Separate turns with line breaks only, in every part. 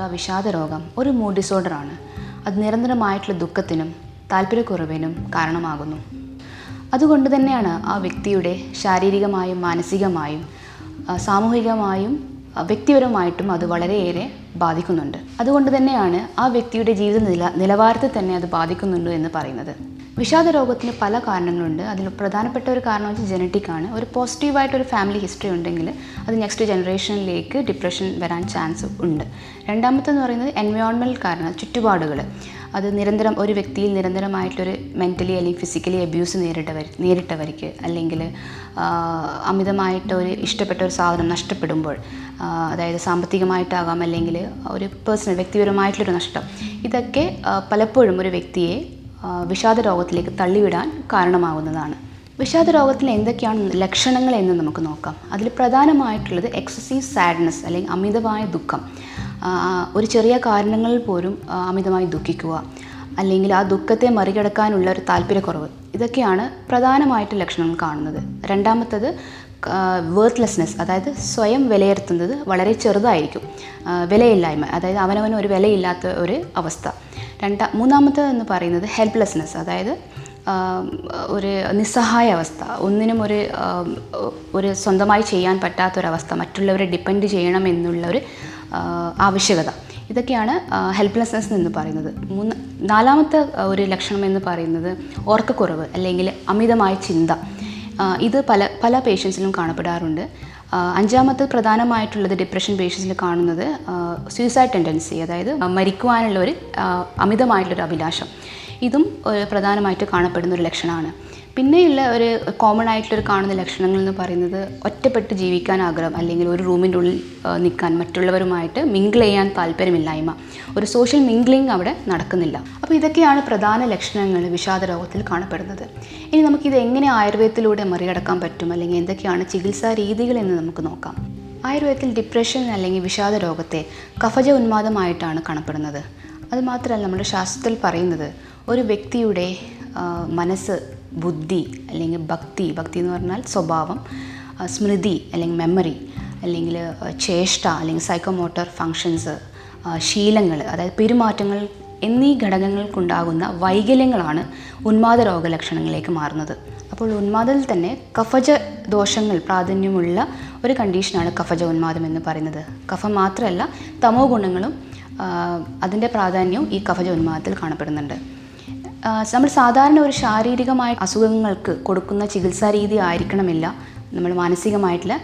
അഥവാ വിഷാദ രോഗം ഒരു മൂഡ് ഡിസോർഡറാണ് അത് നിരന്തരമായിട്ടുള്ള ദുഃഖത്തിനും താല്പര്യക്കുറവിനും കാരണമാകുന്നു. അതുകൊണ്ട് തന്നെയാണ് ആ വ്യക്തിയുടെ ശാരീരികമായും മാനസികമായും സാമൂഹികമായും വ്യക്തിപരമായിട്ടും അത് വളരെയേറെ ബാധിക്കുന്നുണ്ട്. അതുകൊണ്ട് തന്നെയാണ് ആ വ്യക്തിയുടെ ജീവിത നില നിലവാരത്തെ തന്നെ അത് ബാധിക്കുന്നുണ്ട് എന്ന് പറയുന്നത്. വിഷാദ രോഗത്തിന് പല കാരണങ്ങളുണ്ട്. അതിൽ പ്രധാനപ്പെട്ട ഒരു കാരണം വെച്ചാൽ ജനറ്റിക് ആണ്. ഒരു പോസിറ്റീവായിട്ടൊരു ഫാമിലി ഹിസ്റ്ററി ഉണ്ടെങ്കിൽ അത് നെക്സ്റ്റ് ജനറേഷനിലേക്ക് ഡിപ്രഷൻ വരാൻ ചാൻസ് ഉണ്ട്. രണ്ടാമത്തെന്ന് പറയുന്നത് എൻവയോൺമെന്റൽ കാരണം ചുറ്റുപാടുകൾ. അത് നിരന്തരം ഒരു വ്യക്തിയിൽ നിരന്തരമായിട്ടൊരു മെന്റലി അല്ലെങ്കിൽ ഫിസിക്കലി അബ്യൂസ് നേരിട്ടവർ നേരിട്ടവർക്ക് അല്ലെങ്കിൽ അമിതമായിട്ട് ഒരു ഇഷ്ടപ്പെട്ട ഒരു സാധനം നഷ്ടപ്പെടുമ്പോൾ അതായത് സാമ്പത്തികമായിട്ടാകാം അല്ലെങ്കിൽ ഒരു പേഴ്സണൽ വ്യക്തിപരമായിട്ടുള്ളൊരു നഷ്ടം. ഇതൊക്കെ പലപ്പോഴും ഒരു വ്യക്തിയെ വിഷാദ രോഗത്തിലേക്ക് തള്ളിവിടാൻ കാരണമാകുന്നതാണ്. വിഷാദ രോഗത്തിൽ എന്തൊക്കെയാണ് ലക്ഷണങ്ങൾ എന്ന് നമുക്ക് നോക്കാം. അതിൽ പ്രധാനമായിട്ടുള്ളത് എക്സസീവ് സാഡ്നെസ് അല്ലെങ്കിൽ അമിതമായ ദുഃഖം. ഒരു ചെറിയ കാരണങ്ങളിൽ പോലും അമിതമായി ദുഃഖിക്കുക. അല്ലെങ്കിൽ ആ ദുഃഖത്തെ മറികടക്കാനുള്ള ഒരു താല്പര്യക്കുറവ്. ഇതൊക്കെയാണ് പ്രധാനമായിട്ട് ലക്ഷണങ്ങൾ കാണുന്നത്. രണ്ടാമത്തത് വേർത്ത്ലെസ്നെസ് അതായത് സ്വയം വിലയിരുത്തുന്നത് വളരെ ചെറുതായിരിക്കും. വിലയില്ലായ്മ. അതായത് അവനവന് ഒരു വിലയില്ലാത്ത ഒരു അവസ്ഥ. രണ്ടാ മൂന്നാമത്തത് എന്ന് പറയുന്നത് ഹെൽപ്ലെസ്നെസ് അതായത് ഒരു നിസ്സഹായ അവസ്ഥ. ഒന്നിനും ഒരു ഒരു സ്വന്തമായി ചെയ്യാൻ പറ്റാത്തൊരവസ്ഥ മറ്റുള്ളവരെ ഡിപ്പെൻഡ് ചെയ്യണം എന്നുള്ള ഒരു ആവശ്യകത. ഇതൊക്കെയാണ് ഹെൽപ്ലെസ്നെസ് എന്ന് പറയുന്നത്. മൂന്ന് നാലാമത്തെ ഒരു ലക്ഷണം എന്ന് പറയുന്നത് ഓർക്കക്കുറവ് അല്ലെങ്കിൽ അമിതമായ ചിന്ത. ഇത് പല പല പേഷ്യൻസിലും കാണപ്പെടാറുണ്ട്. അഞ്ചാമത്തെ പ്രധാനമായിട്ടുള്ളത് ഡിപ്രഷൻ പേഷ്യൻസിൽ കാണുന്നത് സൂയിസൈഡ് ടെൻഡൻസി അതായത് മരിക്കുവാനുള്ള ഒരു അമിതമായിട്ടുള്ളൊരു അഭിലാഷം. ഇതും പ്രധാനമായിട്ട് കാണപ്പെടുന്ന ഒരു ലക്ഷണമാണ്. പിന്നെയുള്ള ഒരു കോമൺ ആയിട്ടുള്ളൊരു കാണുന്ന ലക്ഷണങ്ങൾ എന്ന് പറയുന്നത് ഒറ്റപ്പെട്ട് ജീവിക്കാൻ ആഗ്രഹം അല്ലെങ്കിൽ ഒരു റൂമിന്റെ ഉള്ളിൽ നിൽക്കാൻ മറ്റുള്ളവരുമായിട്ട് മിങ്കിൾ ചെയ്യാൻ താല്പര്യമില്ലായ്മ. ഒരു സോഷ്യൽ മിങ്കിളിങ് അവിടെ നടക്കുന്നില്ല. അപ്പോൾ ഇതൊക്കെയാണ് പ്രധാന ലക്ഷണങ്ങൾ വിഷാദ രോഗത്തിൽ കാണപ്പെടുന്നത്. ഇനി നമുക്കിത് എങ്ങനെ ആയുർവേദത്തിലൂടെ മറികടക്കാൻ പറ്റും അല്ലെങ്കിൽ എന്തൊക്കെയാണ് ചികിത്സാ രീതികൾ എന്ന് നമുക്ക് നോക്കാം. ആയുർവേദത്തിൽ ഡിപ്രഷൻ അല്ലെങ്കിൽ വിഷാദ രോഗത്തെ കഫജ ഉന്മാദമായിട്ടാണ് കാണപ്പെടുന്നത്. അതുമാത്രമല്ല നമ്മുടെ ശാസ്ത്രത്തിൽ പറയുന്നത് ഒരു വ്യക്തിയുടെ മനസ്സ് ബുദ്ധി അല്ലെങ്കിൽ ഭക്തി ഭക്തി എന്ന് പറഞ്ഞാൽ സ്വഭാവം സ്മൃതി അല്ലെങ്കിൽ മെമ്മറി അല്ലെങ്കിൽ ചേഷ്ട അല്ലെങ്കിൽ സൈക്കോമോട്ടർ ഫങ്ഷൻസ് ശീലങ്ങൾ അതായത് പെരുമാറ്റങ്ങൾ എന്നീ ഘടകങ്ങൾക്കുണ്ടാകുന്ന വൈകല്യങ്ങളാണ് ഉന്മാദ രോഗലക്ഷണങ്ങളിലേക്ക് മാറുന്നത്. അപ്പോൾ ഉന്മാദത്തിൽ തന്നെ കഫജ ദോഷങ്ങൾ പ്രാധാന്യമുള്ള ഒരു കണ്ടീഷനാണ് കഫജ ഉന്മാദം എന്ന് പറയുന്നത്. കഫ മാത്രമല്ല തമോ ഗുണങ്ങളും അതിന്റെ പ്രാധാന്യവും ഈ കഫജ ഉന്മാദത്തിൽ കാണപ്പെടുന്നുണ്ട്. നമ്മൾ സാധാരണ ഒരു ശാരീരികമായ അസുഖങ്ങൾക്ക് കൊടുക്കുന്ന ചികിത്സാ രീതി ആയിരിക്കണമില്ല. നമ്മൾ മാനസികമായിട്ടുള്ള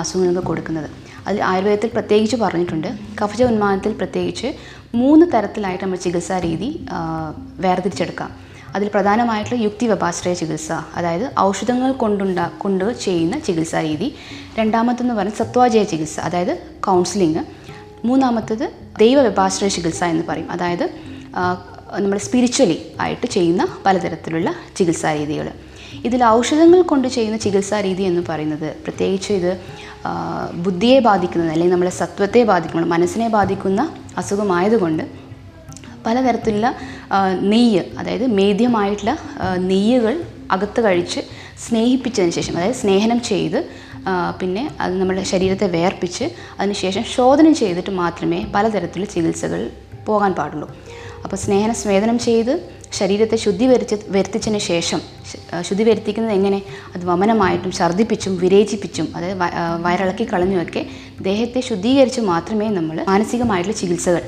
അസുഖങ്ങൾക്ക് കൊടുക്കുന്നത്. അതിൽ ആയുർവേദത്തിൽ പ്രത്യേകിച്ച് പറഞ്ഞിട്ടുണ്ട്. കഫജ ഉന്മാദത്തിൽ പ്രത്യേകിച്ച് മൂന്ന് തരത്തിലായിട്ട് നമ്മൾ ചികിത്സാ രീതി വേർതിരിച്ചെടുക്കാം. അതിൽ പ്രധാനമായിട്ടുള്ള യുക്തി വ്യപാശ്രയ ചികിത്സ അതായത് ഔഷധങ്ങൾ കൊണ്ടുണ്ടാ കൊണ്ട് ചെയ്യുന്ന ചികിത്സാ രീതി. രണ്ടാമത്തെന്ന് പറയുന്നത് സത്വാജയ ചികിത്സ അതായത് കൗൺസിലിംഗ് മൂന്നാമത്തേത് ദൈവ വ്യപാശ്രയ ചികിത്സ എന്ന് പറയും. അതായത് നമ്മൾ സ്പിരിച്വലി ആയിട്ട് ചെയ്യുന്ന പലതരത്തിലുള്ള ചികിത്സാ രീതികൾ ഇതിൽ ഔഷധങ്ങൾ കൊണ്ട് ചെയ്യുന്ന ചികിത്സാ രീതി എന്ന് പറയുന്നത് പ്രത്യേകിച്ച് ഇത് ബുദ്ധിയെ ബാധിക്കുന്നത് അല്ലെങ്കിൽ നമ്മളെ സത്വത്തെ ബാധിക്കുന്ന മനസ്സിനെ ബാധിക്കുന്ന അസുഖമായതുകൊണ്ട് പലതരത്തിലുള്ള നെയ്യ് അതായത് മേദ്യമായിട്ടുള്ള നെയ്യുകൾ അകത്ത് കഴിച്ച് സ്നേഹിപ്പിച്ചതിന് ശേഷം അതായത് സ്നേഹനം ചെയ്ത് പിന്നെ അത് നമ്മുടെ ശരീരത്തെ വേർപ്പിച്ച് അതിനുശേഷം ശോധനം ചെയ്തിട്ട് മാത്രമേ പലതരത്തിലുള്ള ചികിത്സകൾ പോകാൻ പാടുള്ളൂ. അപ്പോൾ സ്നേഹന സ്വേദനം ചെയ്ത് ശരീരത്തെ ശുദ്ധി വരുത്തി വരുത്തിച്ചതിന് ശേഷം ശുദ്ധി വരുത്തിക്കുന്നത് എങ്ങനെ? അത് വമനമായിട്ടും ഛർദ്ദിപ്പിച്ചും വിരേചിപ്പിച്ചും അത് വയറിളക്കി കളഞ്ഞുമൊക്കെ ദേഹത്തെ ശുദ്ധീകരിച്ച് മാത്രമേ നമ്മൾ മാനസികമായിട്ടുള്ള ചികിത്സകൾ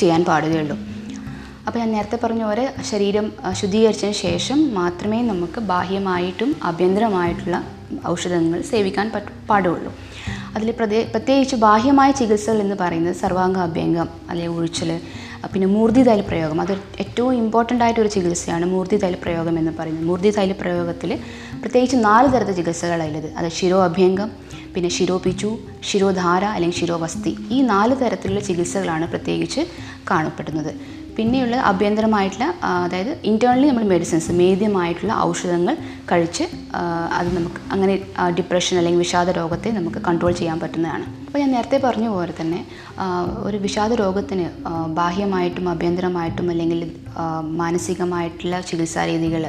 ചെയ്യാൻ പാടുകയുള്ളൂ. അപ്പോൾ ഞാൻ നേരത്തെ പറഞ്ഞ പോലെ ശരീരം ശുദ്ധീകരിച്ചതിന് ശേഷം മാത്രമേ നമുക്ക് ബാഹ്യമായിട്ടും ആഭ്യന്തരമായിട്ടുള്ള ഔഷധങ്ങൾ സേവിക്കാൻ പറ്റ പാടുള്ളൂ. അതിൽ പ്രത്യേ പ്രത്യേകിച്ച് ബാഹ്യമായ ചികിത്സകൾ എന്ന് പറയുന്നത് സർവാംഗ അഭ്യംഗം അല്ലെങ്കിൽ ഉഴിച്ചൽ പിന്നെ മൂർതി തൈല പ്രയോഗം. അത് ഏറ്റവും ഇമ്പോർട്ടന്റ് ആയിട്ടൊരു ചികിത്സയാണ് മൂർതി തൈല പ്രയോഗം എന്ന് പറയുന്നത്. മൂർതി തൈല പ്രയോഗത്തിൽ പ്രത്യേകിച്ച് നാല് തരത്തെ ചികിത്സകളായുള്ളത് അത് ശിരോ അഭ്യംഗം പിന്നെ ശിരോപിച്ചു ശിരോധാര അല്ലെങ്കിൽ ശിരോവസ്തി ഈ നാല് തരത്തിലുള്ള ചികിത്സകളാണ് പ്രത്യേകിച്ച് കാണപ്പെടുന്നത്. പിന്നെയുള്ള ആഭ്യന്തരമായിട്ടുള്ള അതായത് ഇന്റേർണലി നമ്മൾ മെഡിസിൻസ് മേദ്യമായിട്ടുള്ള ഔഷധങ്ങൾ കഴിച്ച് അത് നമുക്ക് അങ്ങനെ ഡിപ്രഷൻ അല്ലെങ്കിൽ വിഷാദ രോഗത്തെ നമുക്ക് കൺട്രോൾ ചെയ്യാൻ പറ്റുന്നതാണ്. അപ്പോൾ ഞാൻ നേരത്തെ പറഞ്ഞ പോലെ തന്നെ ഒരു വിഷാദ രോഗത്തിന് ബാഹ്യമായിട്ടും അഭ്യന്തരമായിട്ടും അല്ലെങ്കിൽ മാനസികമായിട്ടുള്ള ചികിത്സാ രീതികൾ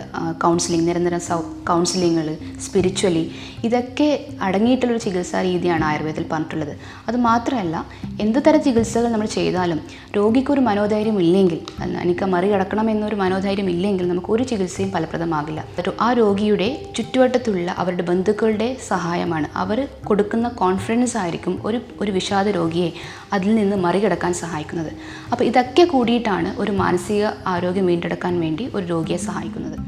കൗൺസിലിംഗ് നിരന്തരം സൗ കൗൺസിലിങ്ങൾ സ്പിരിച്വലി ഇതൊക്കെ അടങ്ങിയിട്ടുള്ളൊരു ചികിത്സാ രീതിയാണ് ആയുർവേദത്തിൽ പറഞ്ഞിട്ടുള്ളത്. അത് മാത്രമല്ല എന്ത് തരം ചികിത്സകൾ നമ്മൾ ചെയ്താലും രോഗിക്കൊരു മനോധൈര്യം ഇല്ലെങ്കിൽ എനിക്ക് മറികടക്കണം എന്നൊരു മനോധൈര്യം ഇല്ലെങ്കിൽ നമുക്ക് ഒരു ചികിത്സയും ഫലപ്രദമാകില്ല. ആ രോഗിയുടെ ചുറ്റുവട്ടത്തുള്ള അവരുടെ ബന്ധുക്കളുടെ സഹായമാണ്. അവർ കൊടുക്കുന്ന കോൺഫിഡൻസ് ആയിരിക്കും ഒരു ഒരു വിഷാദ രോഗിയെ അതിൽ നിന്ന് മറികടക്കാൻ സഹായിക്കുന്നത്. അപ്പോൾ ഇതൊക്കെ കൂടിയിട്ടാണ് ഒരു മാനസിക ആരോഗ്യം വീണ്ടെടുക്കാൻ വേണ്ടി ഒരു രോഗിയെ സഹായിക്കുന്നത്.